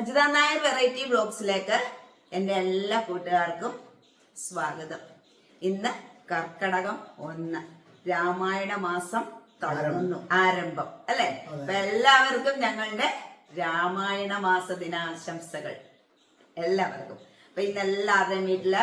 Ajitha Nair variety ബ്ലോഗ്സിലേക്ക് എന്റെ എല്ലാ കൂട്ടുകാർക്കും സ്വാഗതം. ഇന്ന് കർക്കടകം ഒന്ന് രാമായണ മാസം തുടങ്ങുന്നു ആരംഭം. അല്ലെ? അപ്പൊ എല്ലാവർക്കും ഞങ്ങളുടെ രാമായണ മാസ ദിനാശംസകൾ. എല്ലാവർക്കും. അപ്പൊ ഇന്ന് എല്ലാവരുടെയും വീട്ടിൽ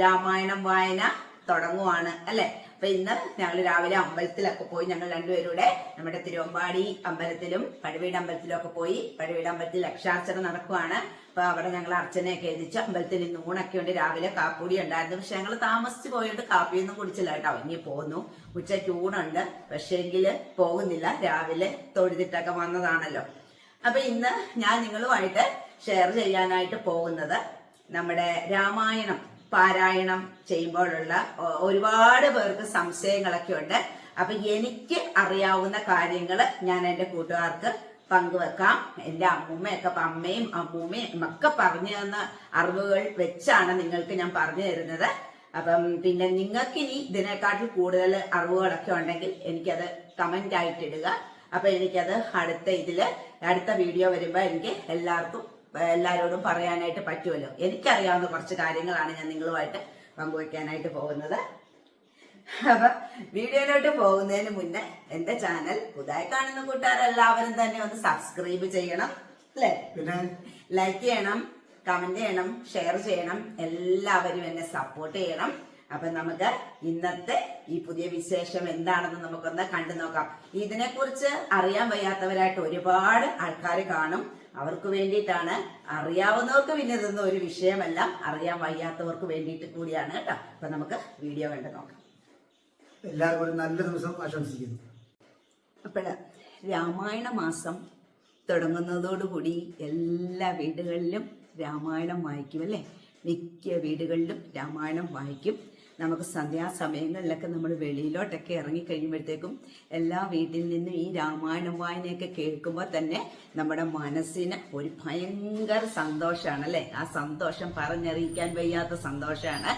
രാമായണം വായന തുടങ്ങുവാണ് അല്ലെ? അപ്പൊ ഇന്ന് ഞങ്ങൾ രാവിലെ അമ്പലത്തിലൊക്കെ പോയി ഞങ്ങൾ രണ്ടുപേരുടെ നമ്മുടെ തിരുവമ്പാടി അമ്പലത്തിലും പഴവീട് അമ്പലത്തിലും ഒക്കെ പോയി പഴവീട് അമ്പലത്തിൽ ലക്ഷാർച്ചന നടക്കുവാണ്. അപ്പൊ അവിടെ ഞങ്ങൾ അർച്ചനയൊക്കെ എഴുതിച്ചു. അമ്പലത്തിൽ ഇന്ന് ഊണൊക്കെ ഉണ്ട്. രാവിലെ കാപ്പൂടി ഉണ്ടായിരുന്നു. പക്ഷെ ഞങ്ങൾ താമസിച്ച് പോയിട്ട് കാപ്പിയൊന്നും കുടിച്ചില്ല കേട്ടോ. ഇനി പോന്നു. ഉച്ചയ്ക്ക് ഊണുണ്ട്. പക്ഷേങ്കിൽ പോകുന്നില്ല. രാവിലെ തൊഴുതിട്ടൊക്കെ വന്നതാണല്ലോ. അപ്പൊ ഇന്ന് ഞാൻ നിങ്ങളുമായിട്ട് ഷെയർ ചെയ്യാനായിട്ട് പോകുന്നത് നമ്മുടെ രാമായണം. പാരായണം ചെയ്യുമ്പോഴുള്ള ഒരുപാട് പേർക്ക് സംശയങ്ങളൊക്കെ ഉണ്ട്. അപ്പൊ എനിക്ക് അറിയാവുന്ന കാര്യങ്ങൾ ഞാൻ എന്റെ കൂട്ടുകാർക്ക് പങ്കുവെക്കാം. എന്റെ അമ്മൂമ്മയൊക്കെ അമ്മയും അമ്മൂമ്മയും ഒക്കെ പറഞ്ഞു തന്ന അറിവുകൾ വെച്ചാണ് നിങ്ങൾക്ക് ഞാൻ പറഞ്ഞു തരുന്നത്. അപ്പം പിന്നെ നിങ്ങൾക്ക് ഇനി ഇതിനെക്കാട്ടിൽ കൂടുതൽ അറിവുകളൊക്കെ ഉണ്ടെങ്കിൽ എനിക്കത് കമന്റ് ആയിട്ടിടുക അപ്പൊ എനിക്കത് അടുത്ത ഇതിൽ അടുത്ത വീഡിയോ വരുമ്പോൾ എനിക്ക് എല്ലാവർക്കും എല്ലാവരോടും പറയാനായിട്ട് പറ്റുമല്ലോ. എനിക്കറിയാവുന്ന കുറച്ച് കാര്യങ്ങളാണ് ഞാൻ നിങ്ങളുമായിട്ട് പങ്കുവെക്കാനായിട്ട് പോകുന്നത്. അപ്പൊ വീഡിയോയിലോട്ട് പോകുന്നതിന് മുന്നേ എന്റെ ചാനൽ പുതുതായി കാണുന്ന കൂട്ടുകാരെല്ലാവരും തന്നെ ഒന്ന് സബ്സ്ക്രൈബ് ചെയ്യണം അല്ലേ? പിന്നെ? ലൈക്ക് ചെയ്യണം കമന്റ് ചെയ്യണം ഷെയർ ചെയ്യണം എല്ലാവരും എന്നെ സപ്പോർട്ട് ചെയ്യണം. അപ്പൊ നമുക്ക് ഇന്നത്തെ ഈ പുതിയ വിശേഷം എന്താണെന്ന് നമുക്കൊന്ന് കണ്ടു നോക്കാം ഇതിനെക്കുറിച്ച് അറിയാൻ വയ്യാത്തവരായിട്ട് ഒരുപാട് ആൾക്കാർ കാണും. അവർക്ക് വേണ്ടിയിട്ടാണ്. അറിയാവുന്നവർക്ക് പിന്നെ ഇതൊന്നും ഒരു വിഷയമല്ല. അറിയാൻ വയ്യാത്തവർക്ക് വേണ്ടിയിട്ട് കൂടിയാണ് കേട്ടോ. അപ്പൊ നമുക്ക് വീഡിയോ കണ്ടു നോക്കാം. എല്ലാവർക്കും നല്ല ദിവസം ആശംസിക്കുന്നു. അപ്പോൾ രാമായണ മാസം തുടങ്ങുന്നതോടുകൂടി എല്ലാ വീടുകളിലും രാമായണം വായിക്കും അല്ലേ? മിക്ക വീടുകളിലും രാമായണം വായിക്കും. നമുക്ക് സന്ധ്യാസമയങ്ങളിലൊക്കെ നമ്മൾ വെളിയിലോട്ടൊക്കെ ഇറങ്ങി കഴിയുമ്പോഴത്തേക്കും എല്ലാ വീട്ടിൽ നിന്നും ഈ രാമായണം വായനയൊക്കെ കേൾക്കുമ്പോൾ തന്നെ നമ്മുടെ മനസ്സിന് ഒരു ഭയങ്കര സന്തോഷമാണ് അല്ലേ ആ സന്തോഷം പറഞ്ഞറിയിക്കാൻ വയ്യാത്ത സന്തോഷമാണ്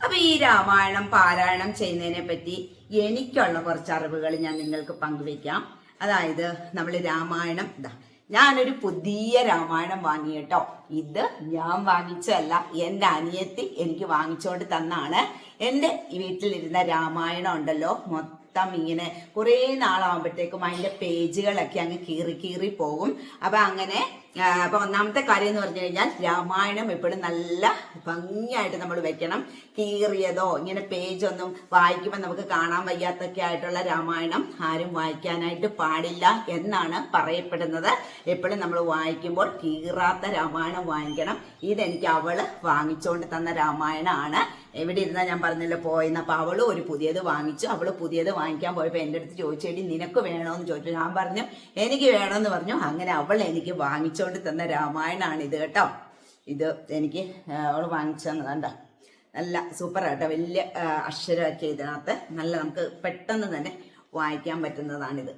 അപ്പൊ ഈ രാമായണം പാരായണം ചെയ്യുന്നതിനെ പറ്റി എനിക്കുള്ള കുറച്ച് അറിവുകൾ ഞാൻ നിങ്ങൾക്ക് പങ്കുവെക്കാം അതായത് നമ്മൾ രാമായണം ഞാനൊരു പുതിയ രാമായണം വാങ്ങി കേട്ടോ. ഇത് ഞാൻ വാങ്ങിച്ചതല്ല എന്റെ അനിയത്തി എനിക്ക് വാങ്ങിച്ചുകൊണ്ട് തന്നാണ്. എന്റെ വീട്ടിലിരുന്ന രാമായണം ഉണ്ടല്ലോ മൊത്തം ഇങ്ങനെ കുറേ നാളാകുമ്പോഴത്തേക്കും അതിന്റെ പേജുകളൊക്കെ അങ്ങ് കീറി കീറി പോകും. അപ്പം അങ്ങനെ അപ്പോൾ അപ്പൊ ഒന്നാമത്തെ കാര്യം എന്ന് പറഞ്ഞു കഴിഞ്ഞാൽ രാമായണം എപ്പോഴും നല്ല ഭംഗിയായിട്ട് നമ്മൾ വെക്കണം. കീറിയതോ ഇങ്ങനെ പേജ് ഒന്നും വായിക്കുമ്പോൾ നമുക്ക് കാണാൻ വയ്യാത്തൊക്കെ ആയിട്ടുള്ള രാമായണം ആരും വായിക്കാനായിട്ട് പാടില്ല എന്നാണ് പറയപ്പെടുന്നത്. എപ്പോഴും നമ്മൾ വായിക്കുമ്പോൾ കീറാത്ത രാമായണം വാങ്ങിക്കണം. ഇതെനിക്ക് അവൾ വാങ്ങിച്ചുകൊണ്ട് തന്ന രാമായണമാണ്. എവിടെ ഇരുന്നാ ഞാൻ പറഞ്ഞല്ലോ പോയെന്ന്. അപ്പോൾ അവൾ ഒരു പുതിയത് വാങ്ങിച്ചു. അവൾ പുതിയത് വാങ്ങിക്കാൻ പോയപ്പോൾ എന്റെ അടുത്ത് ചോദിച്ചേടി നിനക്ക് വേണോന്ന് ചോദിച്ചു. ഞാൻ പറഞ്ഞു എനിക്ക് വേണമെന്ന് പറഞ്ഞു. അങ്ങനെ അവൾ എനിക്ക് വാങ്ങിച്ചുകൊണ്ട് തന്ന രാമായണമാണ് ഇത് കേട്ടോ. ഇത് എനിക്ക് അവൾ വാങ്ങിച്ചു തന്നതാണ്ടോ നല്ല സൂപ്പർ കേട്ടോ വലിയ അക്ഷരമൊക്കെ ഇതിനകത്ത് നല്ല നമുക്ക് പെട്ടെന്ന് തന്നെ വായിക്കാൻ പറ്റുന്നതാണിത്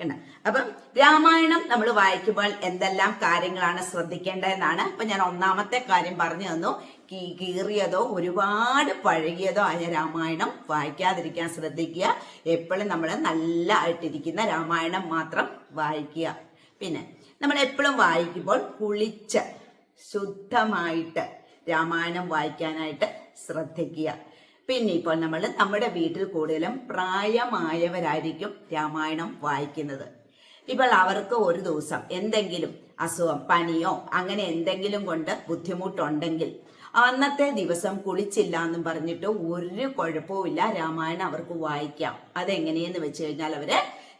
കണ്ട? അപ്പം രാമായണം നമ്മൾ വായിക്കുമ്പോൾ എന്തെല്ലാം കാര്യങ്ങളാണ് ശ്രദ്ധിക്കേണ്ടതെന്നാണ്. അപ്പൊ ഞാൻ ഒന്നാമത്തെ കാര്യം പറഞ്ഞു തന്നു. കീറിയതോ ഒരുപാട് പഴകിയതോ ആയ രാമായണം വായിക്കാതിരിക്കാൻ ശ്രദ്ധിക്കുക. എപ്പോഴും നമ്മൾ നല്ല ആയിട്ടിരിക്കുന്ന രാമായണം മാത്രം വായിക്കുക. പിന്നെ നമ്മൾ എപ്പോഴും വായിക്കുമ്പോൾ കുളിച്ച് ശുദ്ധമായിട്ട് രാമായണം വായിക്കാനായിട്ട് ശ്രദ്ധിക്കുക. പിന്നെ ഇപ്പോൾ നമ്മൾ നമ്മുടെ വീട്ടിൽ കൂടുതലും പ്രായമായവരായിരിക്കും രാമായണം വായിക്കുന്നത്. ഇപ്പോൾ അവർക്ക് ഒരു ദിവസം എന്തെങ്കിലും അസുഖം പനിയോ അങ്ങനെ എന്തെങ്കിലും കൊണ്ട് ബുദ്ധിമുട്ടുണ്ടെങ്കിൽ അന്നത്തെ ദിവസം കുളിച്ചില്ല എന്നും പറഞ്ഞിട്ട് ഒരു കുഴപ്പവുമില്ല. രാമായണം അവർക്ക് വായിക്കാം. അതെങ്ങനെയെന്ന് വെച്ച് കഴിഞ്ഞാൽ അവർ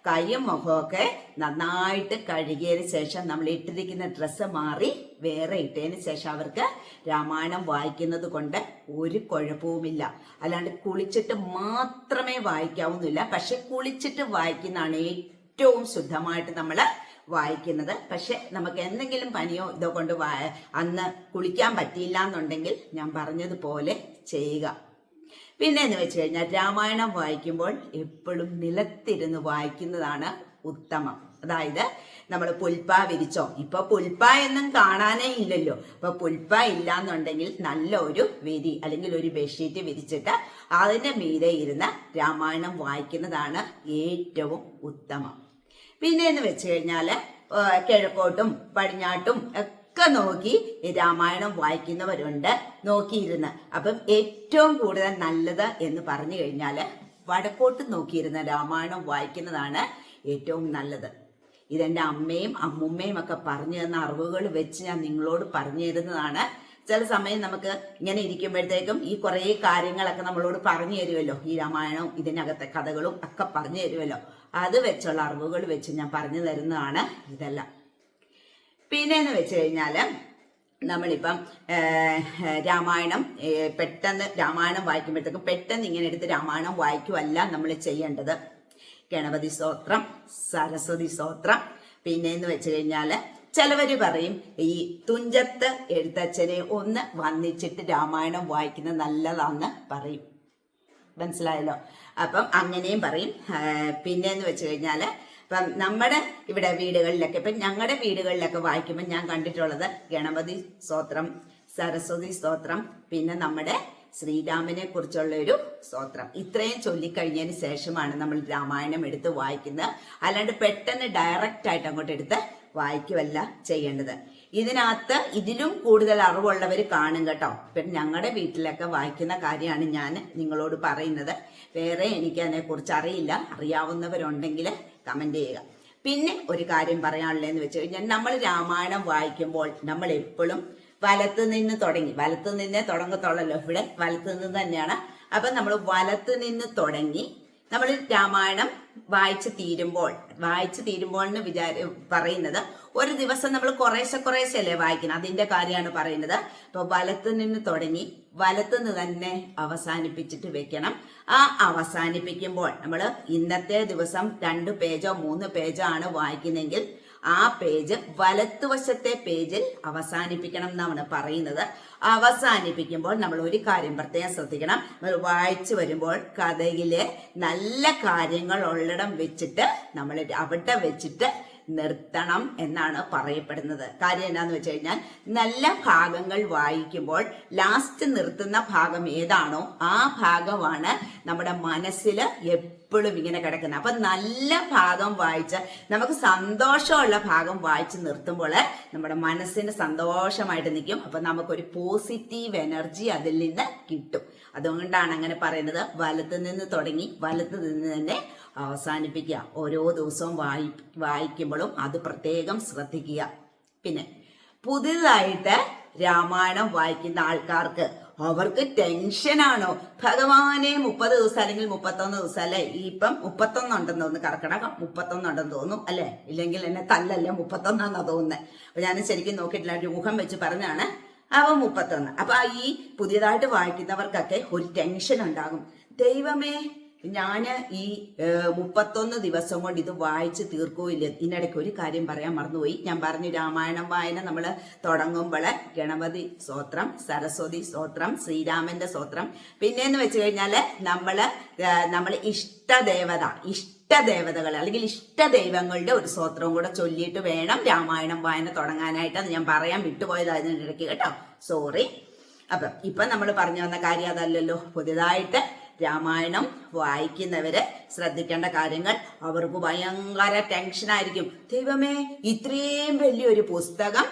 കൈയും മുഖമൊക്കെ നന്നായിട്ട് കഴുകിയതിന് ശേഷം നമ്മൾ ഇട്ടിരിക്കുന്ന ഡ്രസ്സ് മാറി വേറെ ഇട്ടതിന് ശേഷം അവർക്ക് രാമായണം വായിക്കുന്നത് കൊണ്ട് ഒരു കുഴപ്പവുമില്ല. അല്ലാണ്ട് കുളിച്ചിട്ട് മാത്രമേ വായിക്കാവുന്നില്ല പക്ഷെ കുളിച്ചിട്ട് വായിക്കുന്നതാണ് ഏറ്റവും ശുദ്ധമായിട്ട് നമ്മൾ വായിക്കുന്നത്. പക്ഷെ നമുക്ക് എന്തെങ്കിലും പനിയോ ഇതോ കൊണ്ട് അന്ന് കുളിക്കാൻ പറ്റിയില്ല എന്നുണ്ടെങ്കിൽ ഞാൻ പറഞ്ഞതുപോലെ ചെയ്യുക. പിന്നെ എന്ന് വെച്ച് കഴിഞ്ഞാൽ രാമായണം വായിക്കുമ്പോൾ എപ്പോഴും നിലത്തിരുന്ന് വായിക്കുന്നതാണ് ഉത്തമം. അതായത് നമ്മൾ പുൽപ്പ വിരിച്ചോ. ഇപ്പൊ പുൽപ്പ എന്നും കാണാനേ ഇല്ലല്ലോ. അപ്പൊ പുൽപ്പ ഇല്ലാന്നുണ്ടെങ്കിൽ നല്ല ഒരു വിരി അല്ലെങ്കിൽ ഒരു ബെഡ്ഷീറ്റ് വിരിച്ചിട്ട് അതിന്റെ മീതെ ഇരുന്ന് രാമായണം വായിക്കുന്നതാണ് ഏറ്റവും ഉത്തമം. പിന്നെ എന്ന് വെച്ച് കഴിഞ്ഞാൽ കിഴക്കോട്ടും പടിഞ്ഞാട്ടും ഒക്കെ നോക്കി രാമായണം വായിക്കുന്നവരുണ്ട്. നോക്കിയിരുന്ന്. അപ്പം ഏറ്റവും കൂടുതൽ നല്ലത് എന്ന് പറഞ്ഞു കഴിഞ്ഞാൽ വടക്കോട്ട് നോക്കിയിരുന്ന രാമായണം വായിക്കുന്നതാണ് ഏറ്റവും നല്ലത്. ഇതെന്റെ അമ്മയും അമ്മുമ്മയും ഒക്കെ പറഞ്ഞു തന്ന അറിവുകൾ വെച്ച് ഞാൻ നിങ്ങളോട് പറഞ്ഞു തരുന്നതാണ്. ചില സമയം നമുക്ക് ഇങ്ങനെ ഇരിക്കുമ്പോഴത്തേക്കും ഈ കുറേ കാര്യങ്ങളൊക്കെ നമ്മളോട് പറഞ്ഞു തരുമല്ലോ. ഈ രാമായണവും ഇതിനകത്തെ കഥകളും ഒക്കെ പറഞ്ഞു തരുമല്ലോ. അത് വെച്ചുള്ള അറിവുകൾ വെച്ച് ഞാൻ പറഞ്ഞു തരുന്നതാണ് ഇതെല്ലാം. പിന്നെ എന്ന് വെച്ച് കഴിഞ്ഞാൽ നമ്മളിപ്പം രാമായണം പെട്ടെന്ന് രാമായണം വായിക്കുമ്പോഴത്തേക്കും പെട്ടെന്ന് ഇങ്ങനെ എടുത്ത് രാമായണം വായിക്കുമല്ല നമ്മൾ ചെയ്യേണ്ടത്. ഗണപതി സ്തോത്രം സരസ്വതി സ്തോത്രം പിന്നെ എന്ന് വെച്ച് കഴിഞ്ഞാൽ ചിലവര് പറയും ഈ തുഞ്ചത്ത് എഴുത്തച്ഛനെ ഒന്ന് വന്നിച്ചിട്ട് രാമായണം വായിക്കുന്നത് നല്ലതാന്ന് പറയും. മനസ്സിലായല്ലോ? അപ്പം അങ്ങനെയും പറയും. പിന്നെന്ന് വെച്ച് കഴിഞ്ഞാൽ ഇപ്പം നമ്മുടെ ഇവിടെ വീടുകളിലൊക്കെ ഇപ്പം ഞങ്ങളുടെ വീടുകളിലൊക്കെ വായിക്കുമ്പോൾ ഞാൻ കണ്ടിട്ടുള്ളത് ഗണപതി സ്തോത്രം സരസ്വതി സ്തോത്രം പിന്നെ നമ്മുടെ ശ്രീരാമനെ കുറിച്ചുള്ള ഒരു സ്തോത്രം. ഇത്രയും ചൊല്ലിക്കഴിഞ്ഞതിന് ശേഷമാണ് നമ്മൾ രാമായണം എടുത്ത് വായിക്കുന്നത്. അല്ലാണ്ട് പെട്ടെന്ന് ഡയറക്റ്റ് ആയിട്ട് അങ്ങോട്ട് എടുത്ത് വായിക്കുമല്ല ചെയ്യേണ്ടത്. ഇതിനകത്ത് ഇതിലും കൂടുതൽ അറിവുള്ളവർ കാണും കേട്ടോ. പിന്നെ ഞങ്ങളുടെ വീട്ടിലൊക്കെ വായിക്കുന്ന കാര്യമാണ് ഞാൻ നിങ്ങളോട് പറയുന്നത്. വേറെ എനിക്ക് അതിനെക്കുറിച്ച് അറിയില്ല. അറിയാവുന്നവരുണ്ടെങ്കിൽ കമന്റ് ചെയ്യുക. പിന്നെ ഒരു കാര്യം പറയാനുള്ളതെന്ന് വെച്ച് കഴിഞ്ഞാൽ നമ്മൾ രാമായണം വായിക്കുമ്പോൾ നമ്മൾ എപ്പോഴും വലത്ത് നിന്ന് തുടങ്ങി. വലത്ത് നിന്നേ തുടങ്ങത്തുള്ളല്ലോ. ഇവിടെ വലത്ത് നിന്ന് തന്നെയാണ്. അപ്പം നമ്മൾ വലത്ത് നിന്ന് തുടങ്ങി നമ്മൾ രാമായണം വായിച്ച് തീരുമ്പോൾ വായിച്ചു തീരുമ്പോൾ എന്ന് വിചാരി പറയുന്നത് ഒരു ദിവസം നമ്മൾ കുറേശ്ശെ കുറേശ്ശെ അല്ലേ വായിക്കുന്നത് അതിന്റെ കാര്യമാണ് പറയുന്നത്. അപ്പൊ വലത്ത് നിന്ന് തുടങ്ങി വലത്ത് നിന്ന് തന്നെ അവസാനിപ്പിച്ചിട്ട് വെക്കണം. ആ അവസാനിപ്പിക്കുമ്പോൾ നമ്മൾ ഇന്നത്തെ ദിവസം രണ്ട് പേജോ മൂന്ന് പേജോ ആണ് വായിക്കുന്നെങ്കിൽ ആ പേജ് വലത്തുവശത്തെ പേജിൽ അവസാനിപ്പിക്കണം എന്നാണ് പറയുന്നത്. അവസാനിപ്പിക്കുമ്പോൾ നമ്മൾ ഒരു കാര്യം പ്രത്യേകം ശ്രദ്ധിക്കണം. നമ്മൾ വായിച്ചു വരുമ്പോൾ കഥയിൽ നല്ല കാര്യങ്ങൾ ഉള്ളിടം വെച്ചിട്ട് നമ്മൾ അവിടെ വെച്ചിട്ട് നിർത്തണം എന്നാണ് പറയപ്പെടുന്നത്. കാര്യം എന്താന്ന് വെച്ച് കഴിഞ്ഞാൽ നല്ല ഭാഗങ്ങൾ വായിക്കുമ്പോൾ ലാസ്റ്റ് നിർത്തുന്ന ഭാഗം ഏതാണോ ആ ഭാഗമാണ് നമ്മുടെ മനസ്സിൽ ഇങ്ങനെ കിടക്കുന്നത് അപ്പൊ നല്ല ഭാഗം വായിച്ച് നമുക്ക് സന്തോഷമുള്ള ഭാഗം വായിച്ച് നിർത്തുമ്പോൾ നമ്മുടെ മനസ്സിന് സന്തോഷമായിട്ട് നിൽക്കും. അപ്പൊ നമുക്കൊരു പോസിറ്റീവ് എനർജി അതിൽ നിന്ന് കിട്ടും. അതുകൊണ്ടാണ് അങ്ങനെ പറയുന്നത്. വലത്ത് നിന്ന് തുടങ്ങി വലത്ത് നിന്ന് തന്നെ അവസാനിപ്പിക്കുക. ഓരോ ദിവസവും വായി വായിക്കുമ്പോഴും അത് പ്രത്യേകം ശ്രദ്ധിക്കുക. പിന്നെ പുതിയതായിട്ട് രാമായണം വായിക്കുന്ന ആൾക്കാർക്ക് അവർക്ക് ടെൻഷനാണോ? ഭഗവാനെ മുപ്പത് ദിവസം അല്ലെങ്കിൽ മുപ്പത്തൊന്ന് ദിവസം അല്ലെ? ഇപ്പം മുപ്പത്തൊന്നുണ്ടെന്ന് തോന്നുന്നു. കർക്കിടകം മുപ്പത്തൊന്നുണ്ടെന്ന് തോന്നുന്നു അല്ലെ? ഇല്ലെങ്കിൽ എന്നെ തല്ലല്ലേ? മുപ്പത്തൊന്നാന്നാ തോന്നുന്നത് അപ്പൊ ഞാൻ ശരിക്കും നോക്കിയിട്ടില്ല. രൂഹം വെച്ച് പറഞ്ഞാണ് അവ മുപ്പത്തൊന്ന്. അപ്പൊ ഈ പുതിയതായിട്ട് വായിക്കുന്നവർക്കൊക്കെ ഒരു ടെൻഷൻ ഉണ്ടാകും ദൈവമേ ഞാൻ ഈ മുപ്പത്തൊന്ന് ദിവസം കൊണ്ട് ഇത് വായിച്ച് തീർക്കൂല്ല ഇതിനിടയ്ക്ക് ഒരു കാര്യം പറയാൻ മറന്നുപോയി. ഞാൻ പറഞ്ഞു രാമായണം വായന നമ്മൾ തുടങ്ങുമ്പോൾ ഗണപതി സ്തോത്രം സരസ്വതി സ്തോത്രം ശ്രീരാമന്റെ സ്തോത്രം. പിന്നെന്ന് വെച്ച് കഴിഞ്ഞാൽ നമ്മൾ നമ്മൾ ഇഷ്ടദേവത ഇഷ്ടദേവതകൾ അല്ലെങ്കിൽ ഇഷ്ട ദൈവങ്ങളുടെ ഒരു സ്തോത്രവും കൂടെ ചൊല്ലിയിട്ട് വേണം രാമായണം വായന തുടങ്ങാനായിട്ട്. ഞാൻ പറയാൻ വിട്ടുപോയതായിരുന്നു ഇടയ്ക്ക് കേട്ടോ. സോറി അപ്പം ഇപ്പം നമ്മൾ പറഞ്ഞു വന്ന കാര്യം അതല്ലല്ലോ. പുതിയതായിട്ട് രാമായണം വായിക്കുന്നവര് ശ്രദ്ധിക്കേണ്ട കാര്യങ്ങൾ. അവർക്ക് ഭയങ്കര ടെൻഷൻ ആയിരിക്കും. ദൈവമേ ഇത്രയും വലിയൊരു പുസ്തകം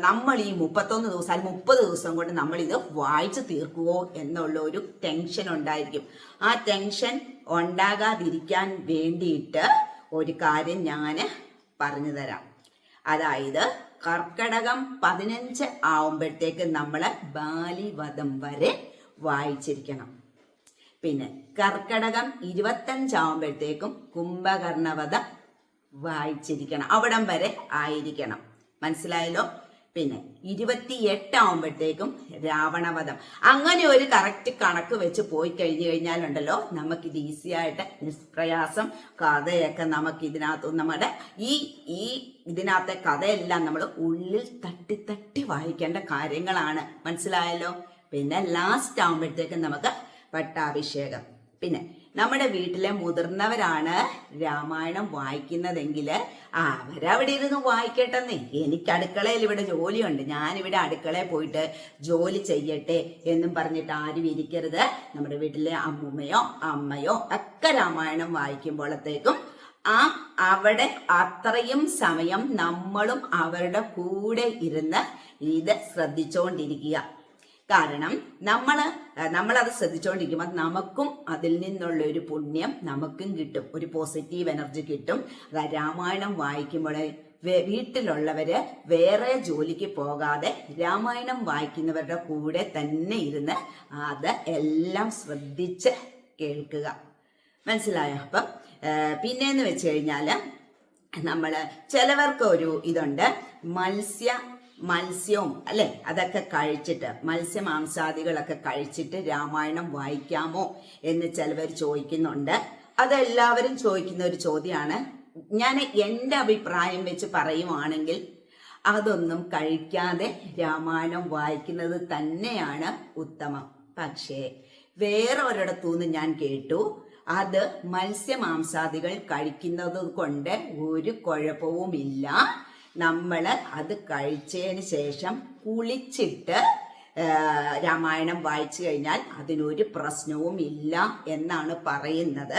നമ്മൾ ഈ മുപ്പത്തൊന്ന് ദിവസം അല്ലെങ്കിൽ മുപ്പത് ദിവസം കൊണ്ട് നമ്മൾ ഇത് വായിച്ചു തീർക്കുവോ എന്നുള്ള ഒരു ടെൻഷൻ ഉണ്ടായിരിക്കും. ആ ടെൻഷൻ ഉണ്ടാകാതിരിക്കാൻ വേണ്ടിയിട്ട് ഒരു കാര്യം ഞാൻ പറഞ്ഞു തരാം. അതായത് കർക്കടകം പതിനഞ്ച് ആവുമ്പോഴത്തേക്ക് നമ്മൾ ബാലിവധം വരെ വായിച്ചിരിക്കണം. പിന്നെ കർക്കടകം ഇരുപത്തഞ്ചാവുമ്പോഴത്തേക്കും കുംഭകർണവത വായിച്ചിരിക്കണം. അവിടം വരെ ആയിരിക്കണം. മനസ്സിലായല്ലോ? പിന്നെ ഇരുപത്തി എട്ടാവുമ്പോഴത്തേക്കും രാവണവധം. അങ്ങനെ ഒരു കറക്റ്റ് കണക്ക് വെച്ച് പോയി കഴിഞ്ഞു കഴിഞ്ഞാലുണ്ടല്ലോ നമുക്കിത് ഈസി ആയിട്ട് നിഷ്പ്രയാസം കഥയൊക്കെ നമുക്ക് ഇതിനകത്ത് നമ്മുടെ ഈ ഈ ഇതിനകത്തെ കഥയെല്ലാം നമ്മൾ ഉള്ളിൽ തട്ടി തട്ടി വായിക്കേണ്ട കാര്യങ്ങളാണ്. മനസ്സിലായല്ലോ? പിന്നെ ലാസ്റ്റ് ആവുമ്പോഴത്തേക്കും നമുക്ക് പട്ടാഭിഷേകം. പിന്നെ നമ്മുടെ വീട്ടിലെ മുതിർന്നവരാണ് രാമായണം വായിക്കുന്നതെങ്കിൽ അവരവിടെ ഇരുന്ന് വായിക്കട്ടെന്നേ. എനിക്ക് അടുക്കളയിൽ ഇവിടെ ജോലിയുണ്ട്. ഞാനിവിടെ അടുക്കളയിൽ പോയിട്ട് ജോലി ചെയ്യട്ടെ എന്നും പറഞ്ഞിട്ട് ആരും ഇരിക്കരുത്. നമ്മുടെ വീട്ടിലെ അമ്മുമ്മയോ അമ്മയോ ഒക്കെ രാമായണം വായിക്കുമ്പോഴത്തേക്കും ആ അവിടെ അത്രയും സമയം നമ്മളും അവരുടെ കൂടെ ഇരുന്ന് ഇത് ശ്രദ്ധിച്ചുകൊണ്ടിരിക്കുക കാരണം നമ്മൾ നമ്മളത് ശ്രദ്ധിച്ചുകൊണ്ടിരിക്കുമ്പോൾ നമുക്കും അതിൽ നിന്നുള്ള ഒരു പുണ്യം നമുക്കും കിട്ടും. ഒരു പോസിറ്റീവ് എനർജി കിട്ടും. അതായത് രാമായണം വായിക്കുമ്പോൾ വീട്ടിലുള്ളവര് വേറെ ജോലിക്ക് പോകാതെ രാമായണം വായിക്കുന്നവരുടെ കൂടെ തന്നെ ഇരുന്ന് അത് എല്ലാം ശ്രദ്ധിച്ച് കേൾക്കുക. മനസ്സിലായോ? അപ്പം പിന്നെയെന്ന് വെച്ച് കഴിഞ്ഞാൽ നമ്മൾ ചിലവർക്ക് ഒരു ഇതുണ്ട്. മത്സ്യ മത്സ്യവും അല്ലെ? അതൊക്കെ കഴിച്ചിട്ട് മത്സ്യമാംസാദികളൊക്കെ കഴിച്ചിട്ട് രാമായണം വായിക്കാമോ എന്ന് ചിലവർ ചോദിക്കുന്നുണ്ട്. അതെല്ലാവരും ചോദിക്കുന്ന ഒരു ചോദ്യമാണ്. ഞാൻ എന്റെ അഭിപ്രായം വെച്ച് പറയുവാണെങ്കിൽ അതൊന്നും കഴിക്കാതെ രാമായണം വായിക്കുന്നത് തന്നെയാണ് ഉത്തമം. പക്ഷേ വേറെ ഒരിടത്തുനിന്ന് ഞാൻ കേട്ടു അത് മത്സ്യമാംസാദികൾ കഴിക്കുന്നത് കൊണ്ട് ഒരു കുഴപ്പവുമില്ല. നമ്മൾ അത് കഴിച്ചതിന് ശേഷം കുളിച്ചിട്ട് രാമായണം വായിച്ചു കഴിഞ്ഞാൽ അതിനൊരു പ്രശ്നവും ഇല്ല എന്നാണ് പറയുന്നത്.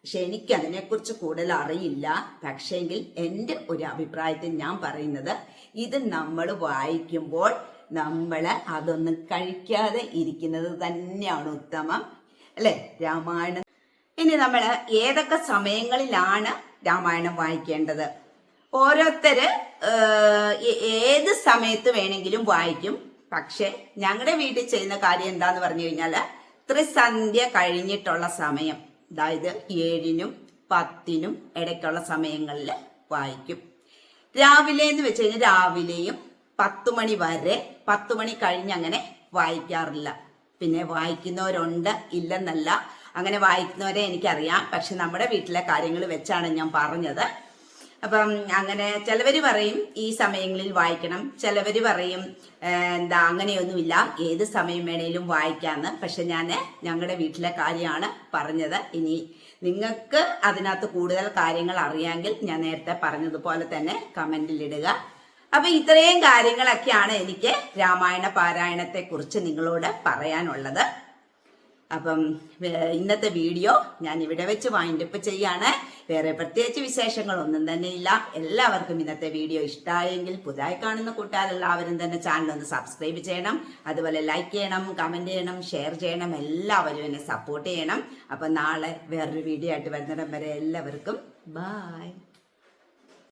പക്ഷെ എനിക്ക് അതിനെക്കുറിച്ച് കൂടുതൽ അറിയില്ല. പക്ഷേങ്കിൽ എന്റെ ഒരു അഭിപ്രായത്തിൽ ഞാൻ പറയുന്നത് ഇത് നമ്മൾ വായിക്കുമ്പോൾ നമ്മൾ അതൊന്നും കഴിക്കാതെ ഇരിക്കുന്നത് തന്നെയാണ് ഉത്തമം. അല്ലെ? രാമായണം. ഇനി നമ്മൾ ഏതൊക്കെ സമയങ്ങളിലാണ് രാമായണം വായിക്കേണ്ടത്? ഓരോരുത്തര് ഏത് സമയത്ത് വേണമെങ്കിലും വായിക്കും. പക്ഷെ ഞങ്ങളുടെ വീട്ടിൽ ചെയ്യുന്ന കാര്യം എന്താന്ന് പറഞ്ഞു കഴിഞ്ഞാൽ ത്രിസന്ധ്യ കഴിഞ്ഞിട്ടുള്ള സമയം. അതായത് ഏഴിനും പത്തിനും ഇടയ്ക്കുള്ള സമയങ്ങളിൽ വായിക്കും. രാവിലെ എന്ന് വെച്ച് കഴിഞ്ഞാൽ രാവിലെയും പത്ത് മണി വരെ പത്ത് മണി കഴിഞ്ഞ് അങ്ങനെ വായിക്കാറില്ല. പിന്നെ വായിക്കുന്നവരുണ്ട് ഇല്ലെന്നല്ല. അങ്ങനെ വായിക്കുന്നവരെ എനിക്കറിയാം. പക്ഷെ നമ്മുടെ വീട്ടിലെ കാര്യങ്ങൾ വെച്ചാണ് ഞാൻ പറഞ്ഞത്. അപ്പം അങ്ങനെ ചിലവർ പറയും ഈ സമയങ്ങളിൽ വായിക്കണം. ചിലവർ പറയും എന്താ അങ്ങനെയൊന്നുമില്ല. ഏത് സമയം വേണേലും വായിക്കാന്ന്. പക്ഷെ ഞാൻ ഞങ്ങളുടെ വീട്ടിലെ കാര്യമാണ് പറഞ്ഞത്. ഇനി നിങ്ങൾക്ക് അതിനകത്ത് കൂടുതൽ കാര്യങ്ങൾ അറിയാമെങ്കിൽ ഞാൻ നേരത്തെ പറഞ്ഞതുപോലെ തന്നെ കമന്റിൽ ഇടുക. അപ്പൊ ഇത്രയും കാര്യങ്ങളൊക്കെയാണ് എനിക്ക് രാമായണ പാരായണത്തെ കുറിച്ച് നിങ്ങളോട് പറയാനുള്ളത്. അപ്പം ഇന്നത്തെ വീഡിയോ ഞാൻ ഇവിടെ വെച്ച് വൈൻഡപ്പ് ചെയ്യാണ്. വേറെ പ്രത്യേകിച്ച് വിശേഷങ്ങളൊന്നും തന്നെ ഇല്ല. എല്ലാവർക്കും ഇന്നത്തെ വീഡിയോ ഇഷ്ടമായെങ്കിൽ പുതുതായി കാണുന്ന കൂട്ടുകാരെല്ലാവരും തന്നെ ചാനൽ ഒന്ന് സബ്സ്ക്രൈബ് ചെയ്യണം. അതുപോലെ ലൈക്ക് ചെയ്യണം കമന്റ് ചെയ്യണം ഷെയർ ചെയ്യണം. എല്ലാവരും എന്നെ സപ്പോർട്ട് ചെയ്യണം. അപ്പം നാളെ വേറൊരു വീഡിയോ ആയിട്ട് വരുന്നിടം വരെ എല്ലാവർക്കും ബായ്